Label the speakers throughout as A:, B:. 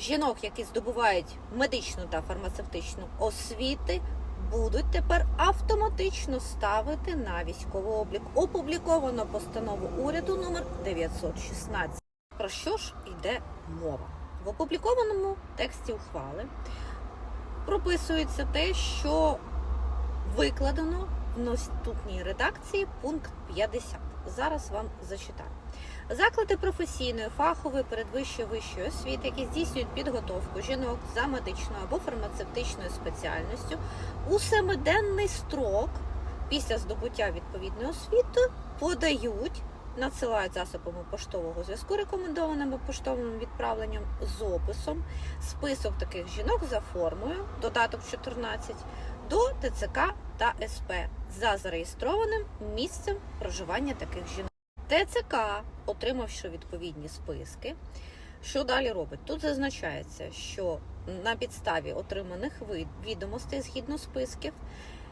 A: жінок, які здобувають медичну та фармацевтичну освіти, будуть тепер автоматично ставити на військовий облік. Опубліковано постанову уряду номер 916. Про що ж йде мова? В опублікованому тексті ухвали прописується те, що викладено наступній редакції пункт 50. Зараз вам зачитаю. Заклади професійної, фахової, передвищої вищої освіти, які здійснюють підготовку жінок за медичною або фармацевтичною спеціальністю у семиденний строк після здобуття відповідної освіти подають, надсилають засобами поштового зв'язку рекомендованими поштовим відправленням з описом список таких жінок за формою, додаток 14, до ТЦК та СП за зареєстрованим місцем проживання таких жінок. ТЦК, отримавши відповідні списки, що далі робить? Тут зазначається, що на підставі отриманих відомостей згідно списків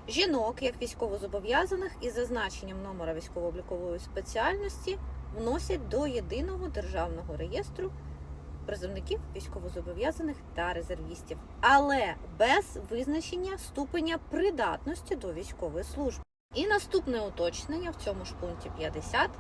A: жінок, як військовозобов'язаних, із зазначенням номера військово-облікової спеціальності вносять до єдиного державного реєстру призовників військовозобов'язаних та резервістів, але без визначення ступеня придатності до військової служби. І наступне уточнення в цьому ж пункті 50.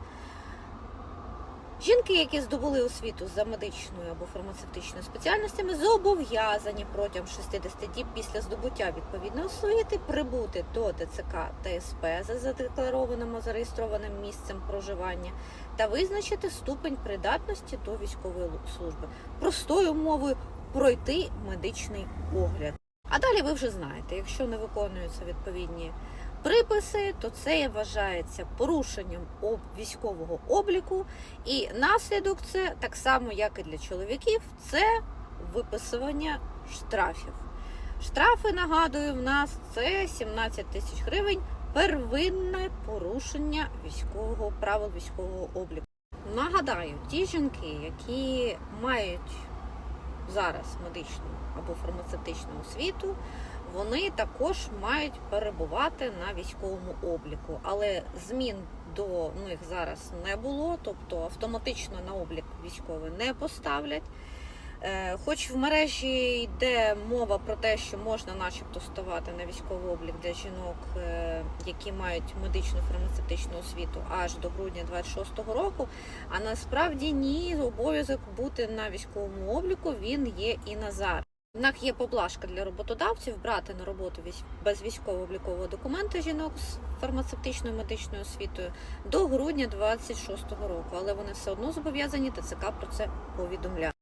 A: Жінки, які здобули освіту за медичною або фармацевтичною спеціальностями, зобов'язані протягом 60 діб після здобуття відповідної освіти прибути до ТЦК та СП за задекларованим зареєстрованим місцем проживання та визначити ступень придатності до військової служби. Простою мовою пройти медичний огляд. А далі ви вже знаєте, якщо не виконуються відповідні приписи, то це вважається порушенням військового обліку, і наслідок це так само, як і для чоловіків, це виписування штрафів. Штрафи, нагадую, в нас це 17 тисяч гривень первинне порушення військового правил військового обліку. Нагадаю, ті жінки, які мають зараз медичну або фармацевтичну освіту, вони також мають перебувати на військовому обліку, але змін до них зараз не було, тобто автоматично на облік військовий не поставлять. Е, Хоч в мережі йде мова про те, що можна, начебто, ставати на військовий облік для жінок, е, які мають медичну фармацевтичну освіту аж до грудня 26-го року. А насправді ні, обов'язок бути на військовому обліку він є і на зараз. Однак є поблажка для роботодавців брати на роботу без військово-облікового документу жінок з фармацевтичною медичною освітою до грудня 26-го року, але вони все одно зобов'язані ТЦК про це повідомляти.